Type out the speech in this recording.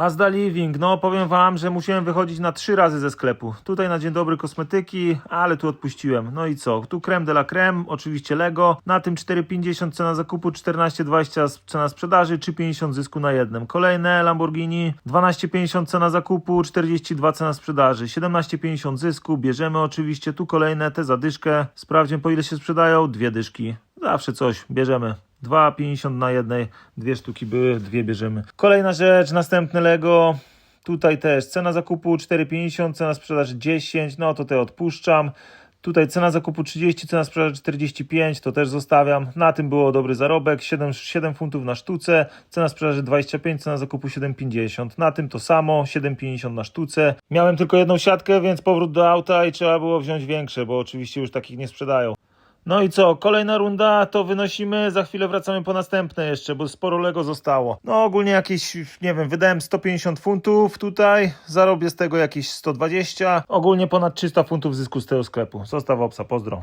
Asda Living, no powiem wam, że musiałem wychodzić na trzy razy ze sklepu. Tutaj na dzień dobry kosmetyki, ale tu odpuściłem. No i co? Tu creme de la creme, oczywiście Lego. Na tym 4,50 cena zakupu, 14,20 cena sprzedaży, 3,50 zysku na jednym. Kolejne Lamborghini, 12,50 cena zakupu, 42 cena sprzedaży, 17,50 zysku. Bierzemy oczywiście tu kolejne, te zadyszkę. Sprawdźmy po ile się sprzedają, dwie dyszki. Zawsze coś, bierzemy. 2,50 na jednej, dwie sztuki były, dwie bierzemy. Kolejna rzecz, następne Lego. Tutaj też cena zakupu 4,50, cena sprzedaży 10, no to te odpuszczam. Tutaj cena zakupu 30, cena sprzedaży 45, to też zostawiam. Na tym było dobry zarobek, 7, 7 funtów na sztuce, cena sprzedaży 25, cena zakupu 7,50. Na tym to samo, 7,50 na sztuce. Miałem tylko jedną siatkę, więc powrót do auta i trzeba było wziąć większe, bo oczywiście już takich nie sprzedają. No i co, kolejna runda to wynosimy, za chwilę wracamy po następne jeszcze, bo sporo Lego zostało. No ogólnie jakieś, nie wiem, wydałem 150 funtów tutaj, zarobię z tego jakieś 120, ogólnie ponad 300 funtów zysku z tego sklepu. Zostaw obsa, pozdro.